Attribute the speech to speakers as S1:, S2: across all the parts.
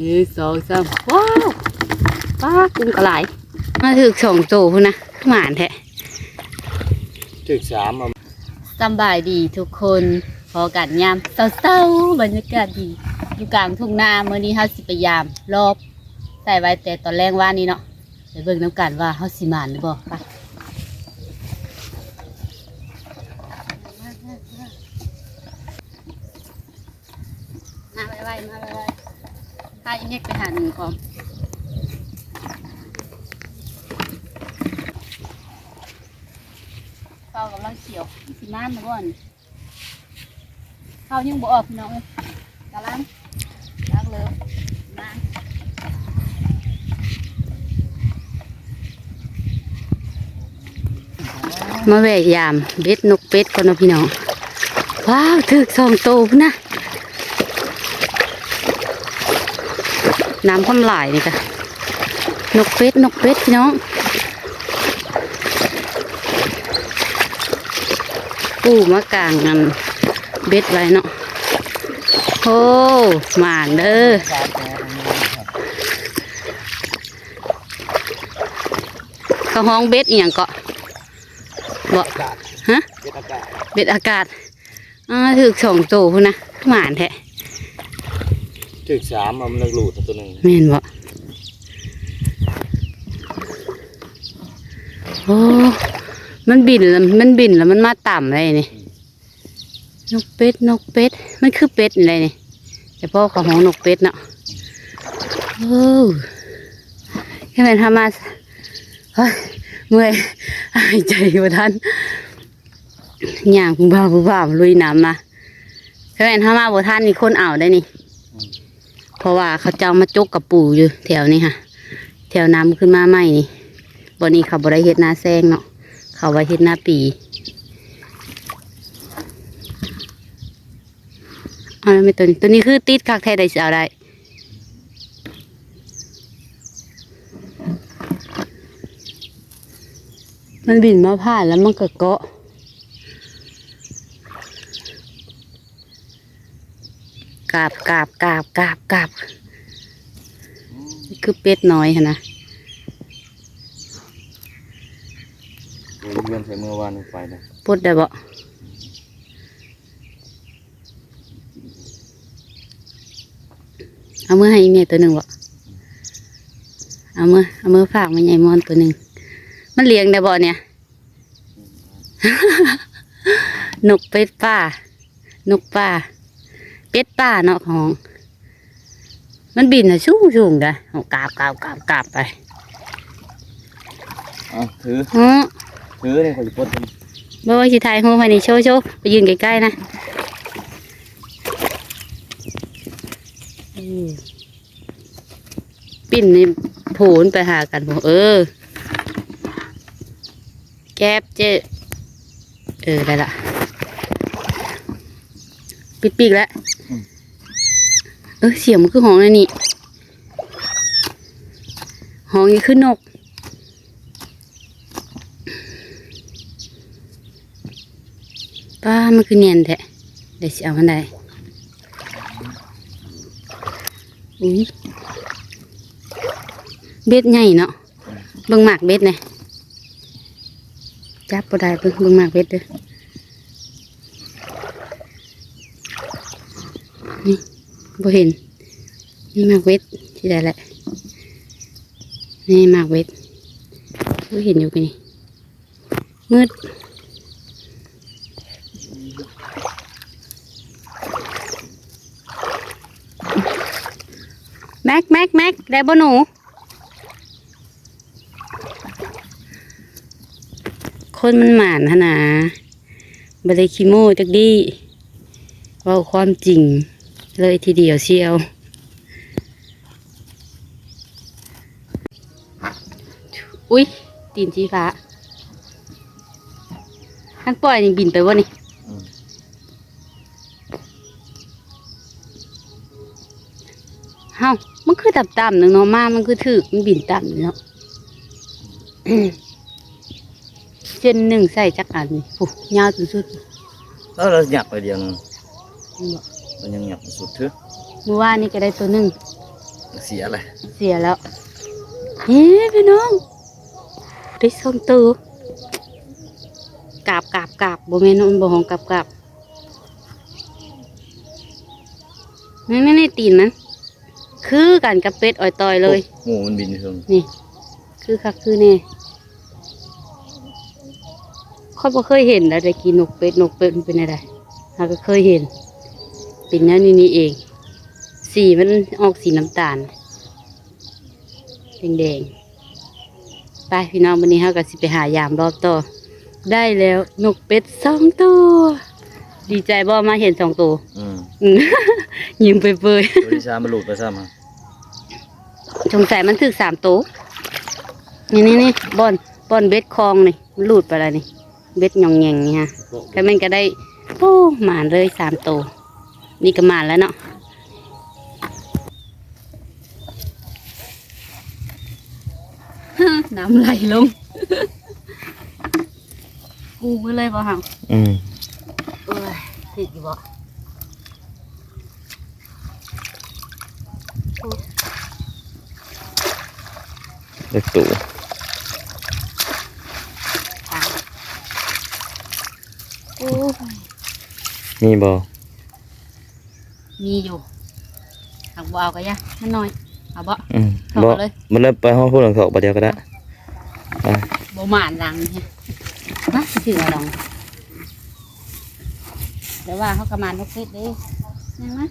S1: หนึ่งสองสามว้าวป้ากุ้งกระไหลมาถึกสองตัวพุ่นนะหมานแท้
S2: ถึกสามอะ
S1: สำบายดีทุกคนพอกันยามเศร้าๆบรรยากาศดีอยู่กลางทุ่งนาเมื่อนี้เฮาสิไปยาม รอบใส่ไว้แต่ตอนแรกว่านี้เนาะไปเบิ่งน้ำกันว่าเฮาสิหมานหรือบ่ไปมาไวๆมาไวๆพาอีเน็กไปหาหนึ่งพร้อมเฝ้ากำลังเขียวสิมานนะบ่อนเข้ายังบ่ออกพี่น้องกำลังรักเลยมามาแวะยามเบ็ดนกเป็ดก่อนนะพี่น้องว้าวถึกสองโตพุ่นนะ น้ำคำหลายนี่ค่ะนกเป็ดนกเป็ดพี่น้องปูมากลางกันเบ็ดไว้เนาะโอ้หมานเด้อเขาห้องเบ็ดอีหยังเกาะบ่
S2: อกาศ
S1: ฮะ
S2: เป็นอากาศ
S1: เบ็ดอากาศอ่าถึกสองตัวพุ่นนะหมานแท้
S2: ถึกสามอมันเลิกหลุดตัวหนึ่ง
S1: แม่นบ่โอ้มันบินแล้วมันบินแล้วมันมาต่ำเลยนี่นกเป็ดนกเป็ดมันคือเป็ดอะไรนี่แต่พ่อของของนกเป็ดเนาะโอ้แค่เป็นทำมาเฮ้ยเมื่อยหายใจบ่ทันย่างผู้บ่าวผู้บ่าลุยน้ำมาแค่เป็นทำมาบ่ทันนี่คนเอาได้นี่ เพราะว่าเขาเจ้ามาจกกับปู่อยู่แถวนี้ค่ะ แถวน้ำขึ้นมาใหม่นี่บนนี้เขาบริเฮ็ดนาแซงเนาะเขาไว้เฮ็ดนาปีเอาแล้วไม่ตัวนี้ตัวนี้คือติดคักแท้ได้สิเอาได้มันบินมาผ่านแล้วมันก็เกาะ กราบกราบกราบกราบกราบนี่คือเป็ดน้อยหั่นนะ
S2: เวียนเวียนใส่เมื่อวานไปนะ
S1: ปดได้บ่เอามือให้อีเมียตัวหนึ่งบ่เอามือเอามือฝากมันใหญ่มอนตัวหนึ่งมันเลี้ยงได้บ่เนี่ย นกเป็ดป่า นกป่า เป็ดป่าเนาะของ มันบินอะสูงสูงเลยเอากราบกราบกราบกราบไป
S2: อะถือ
S1: อ๋อ
S2: ถือเนี่ยเขาจะปลดมัน
S1: บ่ว่าสิถ่ายรูปให้นี่โชว์โชว์ไปยืนใกล้ๆนะอืมปิ้นนี่โผนไปหากันบ่เออ แก๊บเจเออ ได้ละ ปิดปีกแล้ว เออเสียงมันคือห้องนั่นนี่ห้องนี้คือนกป้ามันคือเนียนแท้เดี๋ยวสิเอามันได้อุ้ยเบ็ดใหญ่เนาะเบิ่งหมากเบ็ดเนี่ยจับบ่ได้เบิ่งเบิ่งหมากเบ็ดเด้อนี่ บ่เห็น นี่มากเบ็ดที่ได้แหละ นี่มากเบ็ดบ่เห็นอยู่กันนี่มืดแม็กแม็กแม็กได้บ่หนูคนมันหมานหนนะบริคิโมจักดี เว่าความจริง เลยทีเดียวเชียวอุ้ยตีนชีฟ้าทั้งปล่อยนี่บินไปวะนี่เฮ้ามันคือต่ำๆหนึ่งเนาะมามันคือถือมันบินต่ำเนาะเส้นหนึ่งใส่จักอันนี่โอ้ยาวสุด
S2: แล้วเราหยักไปเดียวนึง มันยังหยักสุดเถอะ
S1: เมื่อวานนี่ก็ได้ตัวหนึ่ง
S2: เสียเลย
S1: เสียแล้วเฮ้พี่น้องได้สองตัวกราบกราบกราบบ่แม่นมันบ่ของกราบกราบนี่นี่นี่ตีนมันคือกันกับเป็ดอ่อยต่อยเลย
S2: หมูมันบินอยู่ตรง
S1: นี่ คือคักคือแน่ค่อยบ่เคยเห็นแล้วได้กินนกเป็ดนกเป็ดมันเป็นอะไรหาก็เคยเห็น เป็นแนวนี้นี่เอง สีมันออกสีน้ำตาลแดงๆไปพี่น้องวันนี้เฮาก็สิไปหายามรอบต่อได้แล้วนกเป็ดสองตัว ดีใจบ่มาเห็นสองตัว
S2: อืม
S1: อืมยิ้มเปื่อย
S2: ตัวที่ชามันหลุดไปซ้ำฮะ
S1: ๆสงสัยมันถึกสามตัวนี่นี่นี่บอนบอนเบ็ดคลองนี่มันหลุดไปแล้วนี่ เบ็ดหยองแยงนี่ฮะก็แม่นก็ได้โอ้หมานเลยสามตัว นี่ก็หมานแล้วเนาะน้ำไหลลงกูไปเลยบ่หัง
S2: อืม
S1: โอ้ยติดอยู่บ่
S2: เล็กตู่
S1: โอ้ย
S2: นี่บ่
S1: มีอยู่หักบ่เอาก็ยะมันน้อยเอาบ่
S2: อืม
S1: ถอด
S2: บ่
S1: เลย
S2: มันเริ่มไปห้องพูดหลังถอกประเดียวก็ได้ไป
S1: บ่หมานหลังนี่นะถือเอาลองเดี๋ยวว่าเขากระมานนกเป็ดเด้ยังนะ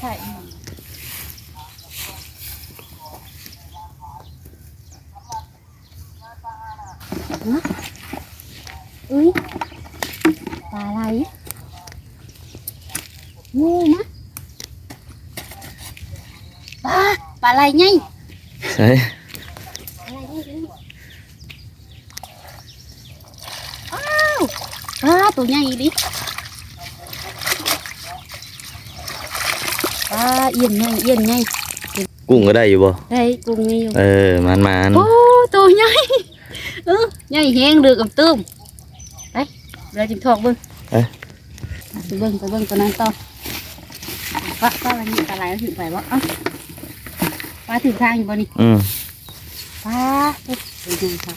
S1: ใช่นะอุ้ยปลาอะไร งูนะปลาปลาอะไรไง
S2: ใช่
S1: อะไรนี่ดิอ้าวอ้าตัวใหญ่ดิอ้าเอี่ยมใหญ่เอี่ยมใหญ่
S2: กุ้ งก็ได้อยู่บ่
S1: ได้กุ้งมีอยู่
S2: เออมันมัน
S1: โอ้ตัวใหญ่เออใหญ่แห้งเดือกับตื้มไปเราจิงทอกเบิ้ง
S2: เอ้ย
S1: ไปเบิ้งไปเบิ้งตัวนั้นต่อป้าป้าอะไรนี่ปลาไหลถึงไปบ่เอ้าปลาถึงทางอยู่บ่นี่
S2: อืม
S1: ป้าไปดูครับ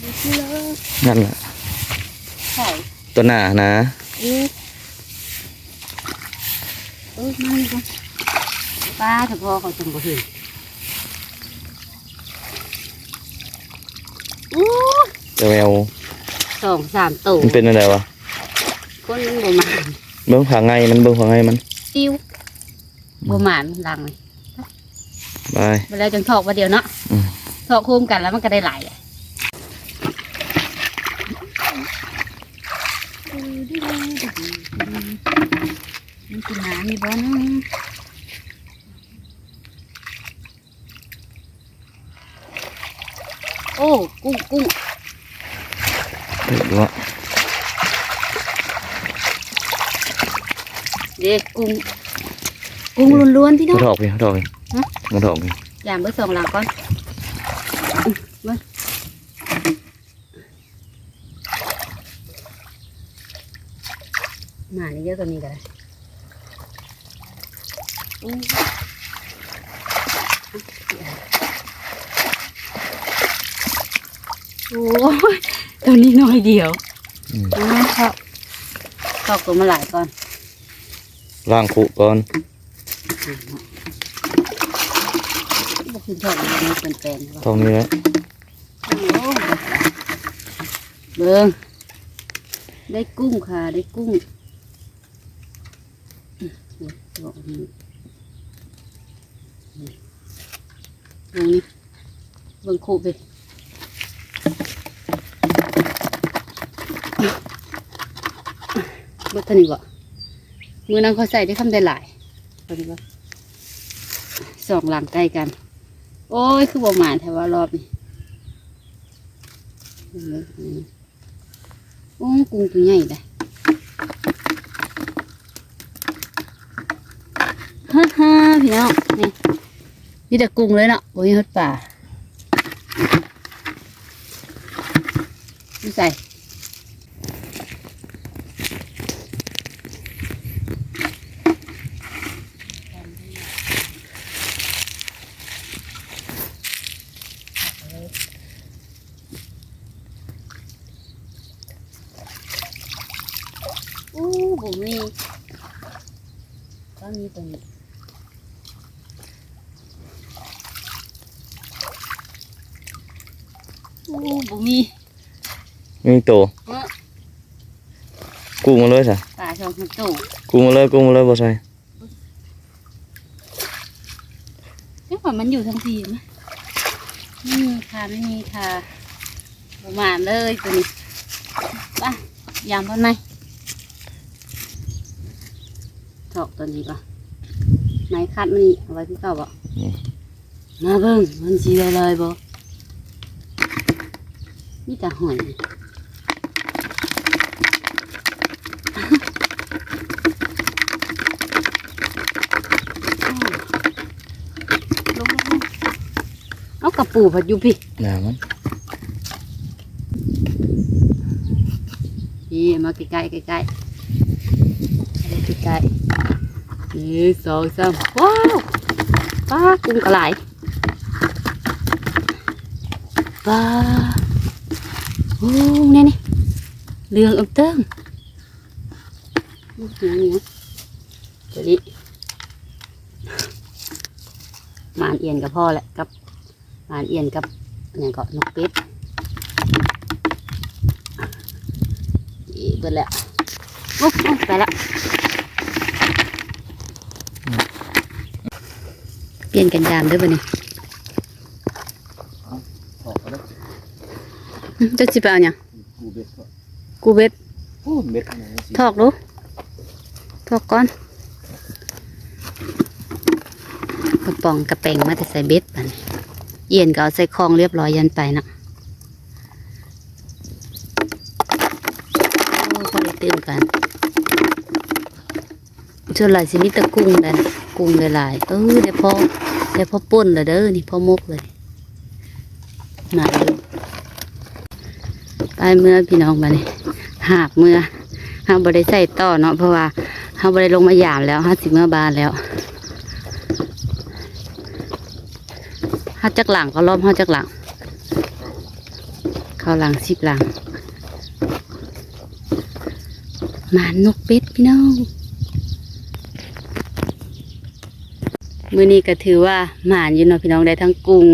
S1: ดูสิเลย
S2: นั่นแหละ
S1: ใส่
S2: ตัวหน้านะ
S1: เอ๊ะเออนั่นก็ป้าถ้าพ่อเขาจงบ่เห็นอู้
S2: เจ้าแมว
S1: สองสามตัว
S2: มันเป็นอะไรวะ
S1: คนมันบ่หมาน
S2: เบิ้งผาไงมันเบิ้งผาไงมัน
S1: ติ้วบ่หมานดังเลย
S2: ไป
S1: เวลาจังทอกมาเดียวเนาะ
S2: อืม
S1: ทอกคู่กันแล้วมันก็ได้หลายอะมันกินน้ำมีบ่เนาะโอ้ กุ้งกุ้ง
S2: เดี๋ยวว่า
S1: เด็กกุ้ง กุ้งล้วนๆที่
S2: มา
S1: เนาะ
S2: ถอกพี่มาถอกพี่
S1: ฮะ
S2: มาถอกพี่
S1: อย่างเบอร์สองหลังก่อนอื้อเบิ่งหมานี่เยอะกว่านี้ก็ได้อู้โอ้ยตัวนี้น้อยเดียว
S2: อืม
S1: อ้าวครับตอกตัวมาหลายก่อน
S2: ล่างคุก่อน
S1: บอกคุณชอบอะไรมันเป็นแปลนๆ
S2: ทองนี้แหละ
S1: โอ้เบิ้งได้กุ้งค่ะได้กุ้งอืมนี่บอกนี่นี่เบิ้งนี่เบิ้งคู่ไปเบิ้งตัวนี้บ่มือนั้นเขาใส่ได้คำได้หลาย ตัวนี้บ่สองหลังใกล้กัน โอ้ย คือบ่หมานแต่ว่ารอบนี้โอ้กุ้งตัวใหญ่เลยฮ่าฮ่าพี่น้องนี่มีแต่กุ้งเลยเนาะบ่มีฮอดป่าไม่ใส่ ผมมีก็มีตัวนี้โอ้ผมมี
S2: มีโต
S1: เออ
S2: กูมาเลยซะ
S1: ป่าชองตู้
S2: กูมาเลยกูมาเลยบ่ใส่
S1: เอ๊ะว่ามันอยู่ทั้งทีไหมไม่มีค่ะไม่มีค่ะประมาณเลยตัวนี้ไปยามเท่าไหนถ อกตัวนี้ก่อนไม้คัดมันนี่เอาไว้ที่เก่าบ่มาเบิ่งมันสีอะไรบ่นี่แต่หอยอ้าวลงลงลงเอากระปูผัดอยู่พี่
S2: หน้ามัน
S1: นี่มาใกล้ๆใกล้ๆมาใกล้ๆ นี่สองสามว้าวป้ากุ้งกระไหลป้าโอ้นี่นี่เรืองอึมเติ้งนี่นี่ตัวนี้มานเอียนกับพ่อแหละกับมานเอียนกับอย่างก็นกเป็ดอีเบิดแล้วโอ้โอ้ไปแล้วเปลี่ ยนกันยามเด้วยบ่นี่
S2: ถอกก็ได้
S1: อื้อจะสิไปเอาหยัง
S2: กูเบ็ดก่อน
S1: กูเบ็ด
S2: โอ้เบ็ดไหนสิ
S1: ถอกดูถอกก่อนกระป๋องกระแปงมาแต่ใส่เบ็ดปัดนเอียนก็เอาใส่คลองเรียบร้อยยันไปนะโอ้พอได้ตื่นกันส่วนหลายสิมีแตะกุ้งเลย รุงหลายๆเออได้พอได้พอป่นละเด้อนี่พอมกเลยหนาอยู่ไปเมื่อพี่น้องมานี่หากเมื่อเฮาบ่ได้ใส่ต่อเนาะเพราะว่าเฮาบ่ได้ลงมาหยามแล้วเฮาสิบเมื่อบานแล้วเฮาจักหลังก็ล้อมเฮาจักหลัง เข้าหลังสิบหลังมานนกเป็ดพี่น้อง มื้อนี้ก็ถือว่าหมานอยู่เนาะพี่น้องได้ทั้งกุ้ง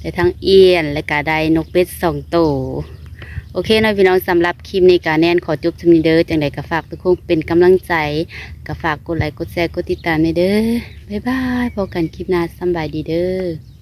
S1: ได้ทั้งเอียน และก็ได้นกเป็ดสองตัวโอเคนะพี่น้องสำหรับคลิปนี้ก็แน่นขอจบชมนเด้อจังไดก็ฝากทุกคนเป็นกำลังใจก็ฝากกดไลค์กดแชร์กดติดตามในเด้อบ๊ายบายพบกันคลิปหน้าสบายดีเด้อ